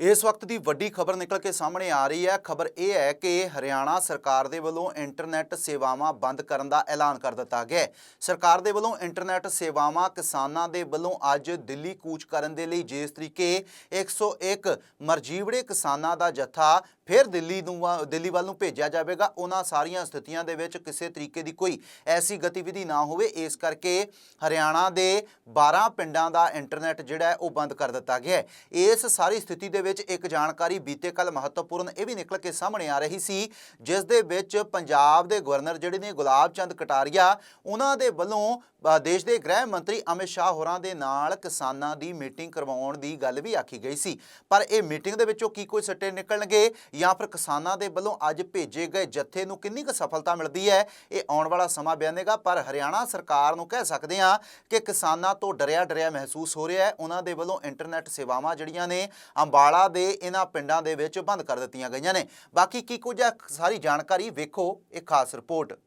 ਇਸ ਵਕਤ ਦੀ ਵੱਡੀ ਖਬਰ ਨਿਕਲ ਕੇ ਸਾਹਮਣੇ ਆ ਰਹੀ ਹੈ। ਖਬਰ ਇਹ ਹੈ ਕਿ ਹਰਿਆਣਾ ਸਰਕਾਰ ਦੇ ਵੱਲੋਂ ਇੰਟਰਨੈਟ ਸੇਵਾਵਾਂ ਬੰਦ ਕਰਨ ਦਾ ਐਲਾਨ ਕਰ ਦਿੱਤਾ ਗਿਆ ਹੈ। ਸਰਕਾਰ ਦੇ ਵੱਲੋਂ ਇੰਟਰਨੈਟ ਸੇਵਾਵਾਂ ਕਿਸਾਨਾਂ ਦੇ ਵੱਲੋਂ ਅੱਜ ਦਿੱਲੀ ਕੂਚ ਕਰਨ ਦੇ ਲਈ ਜਿਸ ਤਰੀਕੇ 101 ਮਰਜੀਵੜੇ ਕਿਸਾਨਾਂ ਦਾ ਜੱਥਾ ਫਿਰ ਦਿੱਲੀ ਨੂੰ ਵਾ- ਦਿੱਲੀ ਵੱਲ ਨੂੰ ਭੇਜਿਆ ਜਾਵੇਗਾ। ਉਹਨਾਂ ਸਾਰੀਆਂ ਸਥਿਤੀਆਂ ਦੇ ਵਿੱਚ ਕਿਸੇ ਤਰੀਕੇ ਦੀ ਕੋਈ ਐਸੀ ਗਤੀਵਿਧੀ ਨਾ ਹੋਵੇ। ਇਸ ਕਰਕੇ ਹਰਿਆਣਾ ਦੇ 12 ਪਿੰਡਾਂ ਦਾ ਇੰਟਰਨੈਟ ਜਿਹੜਾ ਹੈ, ਉਹ ਬੰਦ ਕਰ ਦਿੱਤਾ ਗਿਆ ਹੈ। ਇਸ ਸਾਰੀ ਸਥਿਤੀ ਦੇ ਵਿੱਚ ਇੱਕ ਜਾਣਕਾਰੀ ਬੀਤੇ ਕੱਲ ਮਹੱਤਵਪੂਰਨ ਇਹ ਵੀ ਨਿਕਲ ਕੇ ਸਾਹਮਣੇ ਆ ਰਹੀ ਸੀ, ਜਿਸ ਦੇ ਵਿੱਚ ਪੰਜਾਬ ਦੇ ਗਵਰਨਰ ਜਿਹੜੇ ਨੇ, ਗੁਲਾਬ ਚੰਦ ਕਟਾਰੀਆ, ਉਹਨਾਂ ਦੇ ਵੱਲੋਂ ਦੇਸ਼ ਦੇ ਗ੍ਰਹਿ ਮੰਤਰੀ ਅਮਿਤ ਸ਼ਾਹ ਹੋਰਾਂ ਦੇ ਨਾਲ ਕਿਸਾਨਾਂ ਦੀ ਮੀਟਿੰਗ ਕਰਵਾਉਣ ਦੀ ਗੱਲ ਵੀ ਆਖੀ ਗਈ ਸੀ। ਪਰ ਇਹ ਮੀਟਿੰਗ ਦੇ ਵਿੱਚੋਂ ਕੀ ਕੋਈ ਸੱਟੇ ਨਿਕਲਣਗੇ ਜਾਂ ਫਿਰ ਕਿਸਾਨਾਂ ਦੇ ਵੱਲੋਂ ਅੱਜ ਭੇਜੇ ਗਏ ਜੱਥੇ ਨੂੰ ਕਿੰਨੀ ਕੁ ਸਫਲਤਾ ਮਿਲਦੀ ਹੈ, ਇਹ ਆਉਣ ਵਾਲਾ ਸਮਾਂ ਬਿਆਨੇਗਾ। ਪਰ ਹਰਿਆਣਾ ਸਰਕਾਰ ਨੂੰ ਕਹਿ ਸਕਦੇ ਹਾਂ ਕਿ ਕਿਸਾਨਾਂ ਤੋਂ ਡਰਿਆ ਡਰਿਆ ਮਹਿਸੂਸ ਹੋ ਰਿਹਾ ਹੈ। ਉਹਨਾਂ ਦੇ ਵੱਲੋਂ ਇੰਟਰਨੈਟ ਸੇਵਾਵਾਂ ਜਿਹੜੀਆਂ ਨੇ, ਅੰਬਾਲਾ ਦੇ ਇਹਨਾਂ ਪਿੰਡਾਂ ਦੇ ਵਿੱਚ ਬੰਦ ਕਰ ਦਿੱਤੀਆਂ ਗਈਆਂ ਨੇ। ਬਾਕੀ ਕੀ ਕੁਝ ਹੈ, ਸਾਰੀ ਜਾਣਕਾਰੀ ਵੇਖੋ, ਇਹ ਖਾਸ ਰਿਪੋਰਟ।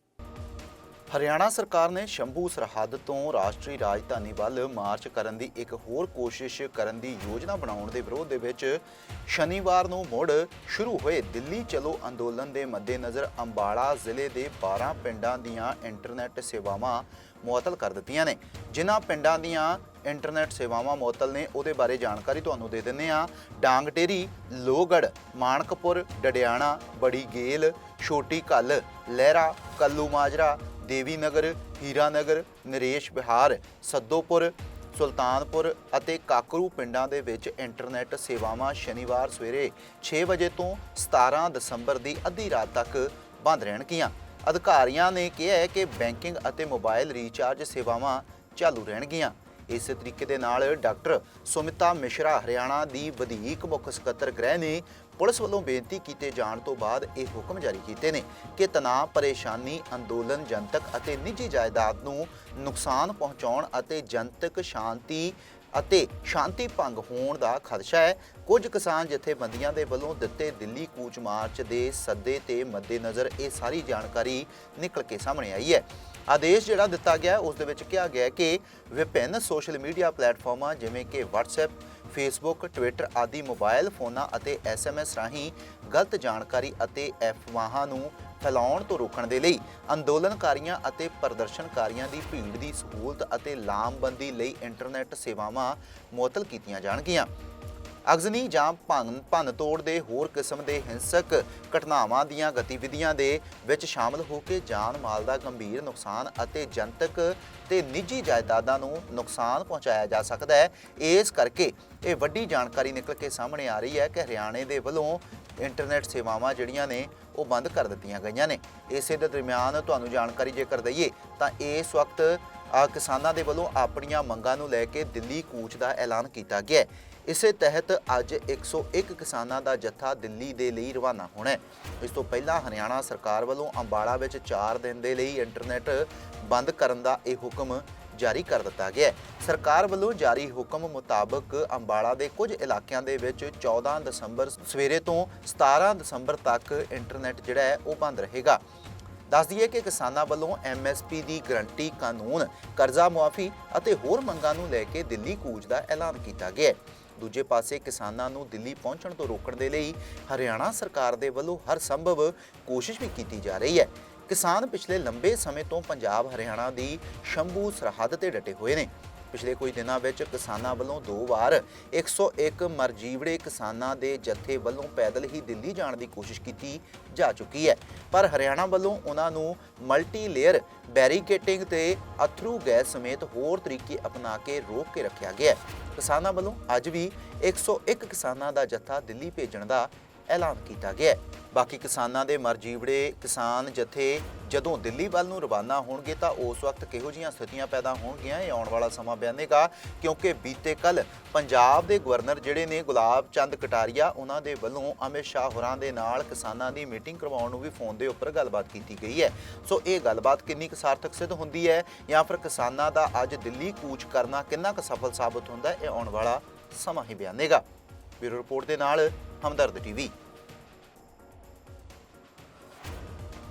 ਹਰਿਆਣਾ ਸਰਕਾਰ ਨੇ ਸ਼ੰਭੂ ਸਰਹੱਦ ਤੋਂ ਰਾਸ਼ਟਰੀ ਰਾਜਧਾਨੀ ਵੱਲ ਮਾਰਚ ਕਰਨ ਦੀ ਇੱਕ ਹੋਰ ਕੋਸ਼ਿਸ਼ ਕਰਨ ਦੀ ਯੋਜਨਾ ਬਣਾਉਣ ਦੇ ਵਿਰੋਧ ਦੇ ਵਿੱਚ ਸ਼ਨੀਵਾਰ ਨੂੰ ਮੁੜ ਸ਼ੁਰੂ ਹੋਏ ਦਿੱਲੀ ਚਲੋ ਅੰਦੋਲਨ ਦੇ ਮੱਦੇਨਜ਼ਰ ਅੰਬਾਲਾ ਜ਼ਿਲ੍ਹੇ ਦੇ 12 ਪਿੰਡਾਂ ਦੀਆਂ ਇੰਟਰਨੈਟ ਸੇਵਾਵਾਂ ਮੁਅੱਤਲ ਕਰ ਦਿੱਤੀਆਂ ਨੇ। ਜਿਨ੍ਹਾਂ ਪਿੰਡਾਂ ਦੀਆਂ ਇੰਟਰਨੈਟ ਸੇਵਾਵਾਂ ਮੁਅੱਤਲ ਨੇ, ਉਹਦੇ ਬਾਰੇ ਜਾਣਕਾਰੀ ਤੁਹਾਨੂੰ ਦੇ ਦਿੰਨੇ ਆ ਡਾਂਗਟੇਰੀ ਲੋਹਗੜ ਮਾਨਕਪੁਰ, ਡਡਿਆਣਾ ਬੜੀ ਗੇਲ ਛੋਟੀ ਕੱਲ ਲਹਿਰਾ, ਕੱਲੂ ਮਾਜਰਾ ਦੇਵੀ ਨਗਰ ਹੀਰਾ ਨਗਰ ਨਰੇਸ਼ ਬਿਹਾਰ, ਸੱਦੋਪੁਰ, ਸੁਲਤਾਨਪੁਰ ਅਤੇ ਕਾਕਰੂ ਪਿੰਡਾਂ ਦੇ ਵਿੱਚ ਇੰਟਰਨੈਟ ਸੇਵਾਵਾਂ ਸ਼ਨੀਵਾਰ ਸਵੇਰੇ 6 ਵਜੇ ਤੋਂ 17 ਦਸੰਬਰ ਦੀ ਅੱਧੀ ਰਾਤ ਤੱਕ ਬੰਦ ਰਹਿਣਗੀਆਂ। ਅਧਿਕਾਰੀਆਂ ਨੇ ਕਿਹਾ ਹੈ ਕਿ ਬੈਂਕਿੰਗ ਅਤੇ ਮੋਬਾਈਲ ਰੀਚਾਰਜ ਸੇਵਾਵਾਂ ਚਾਲੂ ਰਹਿਣਗੀਆਂ। ਇਸੇ ਤਰੀਕੇ ਦੇ ਨਾਲ ਡਾਕਟਰ ਸੁਮਿਤਾ ਮਿਸ਼ਰਾ ਹਰਿਆਣਾ ਦੀ ਵਧੀਕ ਮੁੱਖ ਸਕੱਤਰ ਗ੍ਰਹਿ ਨੇ ਪੁਲਿਸ ਵੱਲੋਂ ਬੇਨਤੀ ਕੀਤੇ ਜਾਣ ਤੋਂ ਬਾਅਦ ਇਹ ਹੁਕਮ ਜਾਰੀ ਕੀਤੇ ਨੇ ਕਿ ਤਣਾਅ, ਪਰੇਸ਼ਾਨੀ, ਅੰਦੋਲਨ, ਜਨਤਕ ਅਤੇ ਨਿੱਜੀ ਜਾਇਦਾਦ ਨੂੰ ਨੁਕਸਾਨ ਪਹੁੰਚਾਉਣ ਅਤੇ ਜਨਤਕ ਸ਼ਾਂਤੀ ਅਤੇ ਸ਼ਾਂਤੀ ਭੰਗ ਹੋਣ ਦਾ ਖਦਸ਼ਾ ਹੈ। ਕੁਝ ਕਿਸਾਨ ਜਥੇਬੰਦੀਆਂ ਦੇ ਵੱਲੋਂ ਦਿੱਤੇ ਦਿੱਲੀ ਕੂਚ ਮਾਰਚ ਦੇ ਸੱਦੇ ਤੇ ਮੱਦੇਨਜ਼ਰ ਇਹ ਸਾਰੀ ਜਾਣਕਾਰੀ ਨਿਕਲ ਕੇ ਸਾਹਮਣੇ ਆਈ ਹੈ। ਆਦੇਸ਼ ਜਿਹੜਾ ਦਿੱਤਾ ਗਿਆ, ਉਸ ਦੇ ਵਿੱਚ ਕਿਹਾ ਗਿਆ ਕਿ ਵਿਭਿੰਨ ਸੋਸ਼ਲ ਮੀਡੀਆ ਪਲੇਟਫਾਰਮਾਂ ਜਿਵੇਂ ਕਿ WhatsApp ਫੇਸਬੁੱਕ ਟਵਿੱਟਰ ਆਦਿ ਮੋਬਾਈਲ ਫੋਨਾਂ ਅਤੇ SMS ਰਾਹੀਂ ਗਲਤ ਜਾਣਕਾਰੀ ਅਤੇ ਅਫਵਾਹਾਂ ਨੂੰ ਫੈਲਾਉਣ ਤੋਂ ਰੋਕਣ ਦੇ ਲਈ ਅੰਦੋਲਨਕਾਰੀਆਂ ਅਤੇ ਪ੍ਰਦਰਸ਼ਨਕਾਰੀਆਂ ਦੀ ਭੀੜ ਦੀ ਸਹੂਲਤ ਅਤੇ ਲਾਮਬੰਦੀ ਲਈ ਇੰਟਰਨੈਟ ਸੇਵਾਵਾਂ ਮੁਅੱਤਲ ਕੀਤੀਆਂ ਜਾਣਗੀਆਂ। ਅਗਜ਼ਨੀ ਜਾਂ ਭੰਨ ਭੰਨ ਤੋੜ ਦੇ ਹੋਰ ਕਿਸਮ ਦੇ ਹਿੰਸਕ ਘਟਨਾਵਾਂ ਦੀਆਂ ਗਤੀਵਿਧੀਆਂ ਦੇ ਵਿੱਚ ਸ਼ਾਮਲ ਹੋ ਕੇ ਜਾਨ ਮਾਲ ਦਾ ਗੰਭੀਰ ਨੁਕਸਾਨ ਅਤੇ ਜਨਤਕ ਤੇ ਨਿੱਜੀ ਜਾਇਦਾਦਾਂ ਨੂੰ ਨੁਕਸਾਨ ਪਹੁੰਚਾਇਆ ਜਾ ਸਕਦਾ ਹੈ। ਇਸ ਕਰਕੇ ਇਹ ਵੱਡੀ ਜਾਣਕਾਰੀ ਨਿਕਲ ਕੇ ਸਾਹਮਣੇ ਆ ਰਹੀ ਹੈ ਕਿ ਹਰਿਆਣੇ ਦੇ ਵੱਲੋਂ ਇੰਟਰਨੈਟ ਸੇਵਾਵਾਂ ਜਿਹੜੀਆਂ ਨੇ ਉਹ ਬੰਦ ਕਰ ਦਿੱਤੀਆਂ ਗਈਆਂ ਨੇ। ਇਸੇ ਦੇ ਦਰਮਿਆਨ ਤੁਹਾਨੂੰ ਜਾਣਕਾਰੀ ਜੇਕਰ ਦਈਏ, ਤਾਂ ਇਸ ਵਕਤ ਕਿਸਾਨਾਂ ਦੇ ਵੱਲੋਂ ਆਪਣੀਆਂ ਮੰਗਾਂ ਨੂੰ ਲੈ ਕੇ ਦਿੱਲੀ ਕੂਚ ਦਾ ਐਲਾਨ ਕੀਤਾ ਗਿਆ ਹੈ। ਇਸੇ ਤਹਿਤ ਅੱਜ 101 ਕਿਸਾਨਾਂ ਦਾ ਜੱਥਾ ਦਿੱਲੀ ਦੇ ਲਈ ਰਵਾਨਾ ਹੋਣਾ ਹੈ। ਇਸ ਤੋਂ ਪਹਿਲਾਂ ਹਰਿਆਣਾ ਸਰਕਾਰ ਵੱਲੋਂ ਅੰਬਾਲਾ ਵਿੱਚ 4 ਦਿਨ ਦੇ ਲਈ ਇੰਟਰਨੈਟ ਬੰਦ ਕਰਨ ਦਾ ਇਹ ਹੁਕਮ ਜਾਰੀ ਕਰ ਦਿੱਤਾ ਗਿਆ ਹੈ। ਸਰਕਾਰ ਵੱਲੋਂ ਜਾਰੀ ਹੁਕਮ ਮੁਤਾਬਕ ਅੰਬਾਲਾ ਦੇ ਕੁਝ ਇਲਾਕਿਆਂ ਦੇ ਵਿੱਚ 14 ਦਸੰਬਰ ਸਵੇਰੇ ਤੋਂ 17 ਦਸੰਬਰ ਤੱਕ ਇੰਟਰਨੈਟ ਜਿਹੜਾ ਹੈ ਉਹ ਬੰਦ ਰਹੇਗਾ। ਦੱਸ ਦਈਏ ਕਿ ਕਿਸਾਨਾਂ ਵੱਲੋਂ ਐਮਐਸਪੀ ਦੀ ਗਰੰਟੀ, ਕਾਨੂੰਨ, ਕਰਜ਼ਾ ਮੁਆਫੀ ਅਤੇ ਹੋਰ ਮੰਗਾਂ ਨੂੰ ਲੈ ਕੇ ਦਿੱਲੀ ਕੂਚ ਦਾ ਐਲਾਨ ਕੀਤਾ ਗਿਆ ਹੈ। ਦੂਜੇ ਪਾਸੇ ਕਿਸਾਨਾਂ ਨੂੰ ਦਿੱਲੀ ਪਹੁੰਚਣ ਤੋਂ ਰੋਕਣ ਦੇ ਲਈ ਹਰਿਆਣਾ ਸਰਕਾਰ ਦੇ ਵੱਲੋਂ ਹਰ ਸੰਭਵ ਕੋਸ਼ਿਸ਼ ਵੀ ਕੀਤੀ ਜਾ ਰਹੀ ਹੈ। ਕਿਸਾਨ ਪਿਛਲੇ ਲੰਬੇ ਸਮੇਂ ਤੋਂ ਪੰਜਾਬ, ਹਰਿਆਣਾ ਦੀ ਸ਼ੰਭੂ ਸਰਹੱਦ ਤੇ ਡਟੇ ਹੋਏ ਨੇ। ਪਿਛਲੇ ਕੁਝ ਦਿਨਾਂ ਵਿੱਚ ਕਿਸਾਨਾਂ ਵੱਲੋਂ ਦੋ ਵਾਰ 101 ਮਰਜੀਵੜੇ ਕਿਸਾਨਾਂ ਦੇ ਜਥੇ ਵੱਲੋਂ ਪੈਦਲ ਹੀ ਦਿੱਲੀ ਜਾਣ ਦੀ ਕੋਸ਼ਿਸ਼ ਕੀਤੀ ਜਾ ਚੁੱਕੀ ਹੈ। ਪਰ ਹਰਿਆਣਾ ਵੱਲੋਂ ਉਹਨਾਂ ਨੂੰ ਮਲਟੀ ਲੇਅਰ ਬੈਰੀਕੇਟਿੰਗ ਤੇ ਅਥਰੂ ਗੈਸ ਸਮੇਤ ਹੋਰ ਤਰੀਕੇ ਅਪਣਾ ਕੇ ਰੋਕ ਕੇ ਰੱਖਿਆ ਗਿਆ ਹੈ। ਕਿਸਾਨਾਂ ਵੱਲੋਂ ਅੱਜ ਵੀ 101 ਕਿਸਾਨਾਂ ਦਾ ਜਥਾ ਦਿੱਲੀ ਭੇਜਣ ਦਾ ਐਲਾਨ ਕੀਤਾ ਗਿਆ ਹੈ। ਬਾਕੀ ਕਿਸਾਨਾਂ ਦੇ ਮਰਜੀਵੜੇ ਕਿਸਾਨ ਜਥੇ ਜਦੋਂ ਦਿੱਲੀ ਵੱਲ ਨੂੰ ਰਵਾਨਾ ਹੋਣਗੇ ਤਾਂ ਉਸ ਵਕਤ ਕਿਹੋ ਜੀਆਂ ਸਥਿਤੀਆਂ ਪੈਦਾ ਹੋਣਗੀਆਂ, ਇਹ ਆਉਣ ਵਾਲਾ ਸਮਾਂ ਬਿਆਨੇਗਾ। ਕਿਉਂਕਿ ਬੀਤੇ ਕੱਲ ਪੰਜਾਬ ਦੇ ਗਵਰਨਰ ਜਿਹੜੇ ਨੇ, ਗੁਲਾਬ ਚੰਦ ਕਟਾਰੀਆ, ਉਹਨਾਂ ਦੇ ਵੱਲੋਂ ਅਮਿਤ ਸ਼ਾਹ ਹੋਰਾਂ ਦੇ ਨਾਲ ਕਿਸਾਨਾਂ ਦੀ ਮੀਟਿੰਗ ਕਰਵਾਉਣ ਨੂੰ ਵੀ ਫੋਨ ਦੇ ਉੱਪਰ ਗੱਲਬਾਤ ਕੀਤੀ ਗਈ ਹੈ। ਸੋ ਇਹ ਗੱਲਬਾਤ ਕਿੰਨੀ ਕੁ ਸਾਰਥਕ ਸਿੱਧ ਹੁੰਦੀ ਹੈ ਜਾਂ ਫਿਰ ਕਿਸਾਨਾਂ ਦਾ ਅੱਜ ਦਿੱਲੀ ਕੂਚ ਕਰਨਾ ਕਿੰਨਾ ਕੁ ਸਫਲ ਸਾਬਤ ਹੁੰਦਾ, ਇਹ ਆਉਣ ਵਾਲਾ ਸਮਾਂ ਹੀ ਬਿਆਨੇਗਾ। ਬਿਊਰੋ ਰਿਪੋਰਟ ਦੇ ਨਾਲ ਹਮਦਰਦ ਟੀਵੀ।